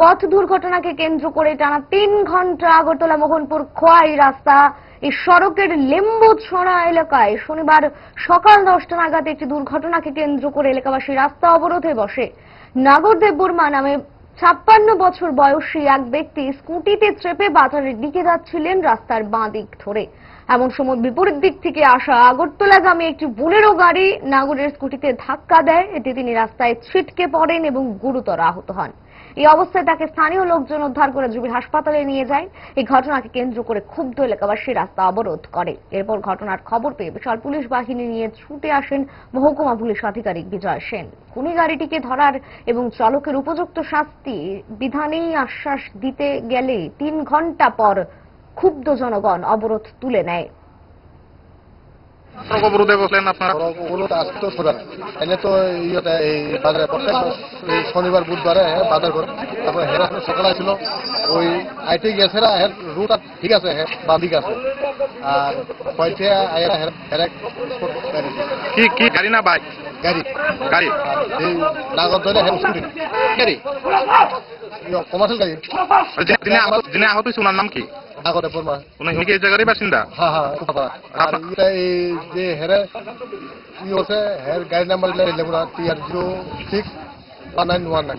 পথ দুর্ঘটনাকে কেন্দ্র করে টানা তিন ঘণ্টা আগরতলা মোহনপুর খোয়াই রাস্তা। এই সড়কের লেম্বুছড়া এলাকায় শনিবার সকাল দশটা নাগাদ একটি দুর্ঘটনাকে কেন্দ্র করে এলাকাবাসী রাস্তা অবরোধে বসে। নাগরদেব বর্মা নামে ছাপ্পান্ন বছর বয়সী এক ব্যক্তি স্কুটিতে চেপে বাজারের দিকে যাচ্ছিলেন রাস্তার বাঁ দিক ধরে। এমন সময় বিপরীত দিক থেকে আসা আগরতলাগামী একটি বুলেরো গাড়ি নাগরের স্কুটিতে ধাক্কা দেয়। এতে তিনি রাস্তায় ছিটকে পড়েন এবং গুরুতর আহত হন। এই অবস্থায় তাকে স্থানীয় লোকজন উদ্ধার করে জুবির হাসপাতালে নিয়ে যায়। এই ঘটনাকে কেন্দ্র করে ক্ষুব্ধ এলাকাবাসী রাস্তা অবরোধ করে। এরপর ঘটনার খবর পেয়ে বিশাল পুলিশ বাহিনী নিয়ে ছুটে আসেন মহকুমা পুলিশ আধিকারিক বিজয় সেন। খুনি গাড়িটিকে ধরার এবং চালকের উপযুক্ত শাস্তি বিধানেই আশ্বাস দিতে গেলে তিন ঘণ্টা পর ক্ষুব্ধ জনগণ অবরোধ তুলে নেয়। সড়ক অবরোধে বসলেন আপনারা? ওগুলো তো সোজা এনে তো ইয়েতে এই বাজারে প্রত্যেক শনিবার বুধবারে বাজার করে তারপরে হেরা সকালে ছিল ওই আইটি গেছে হের রুট ঠিক আছে হ্যাঁ বাম দিক আছে। আর পয়সা আয়েরা হের হেরা কি কি গাড়ি না বাইক? গাড়ি। গাড়ি। এই নাগর ধরে হের স্কুটি। গাড়ি। কমার্শিয়াল গাড়ি। যিনি আহত হয়েছে নাম কি? নাগরে পরমা উনি উনি কি এই জায়গারই বাসিন্দা? হ্যাঁ হ্যাঁ আর এটা এই যে হেরে ই হচ্ছে হের গাড়ি number T R zero six one nine one nine.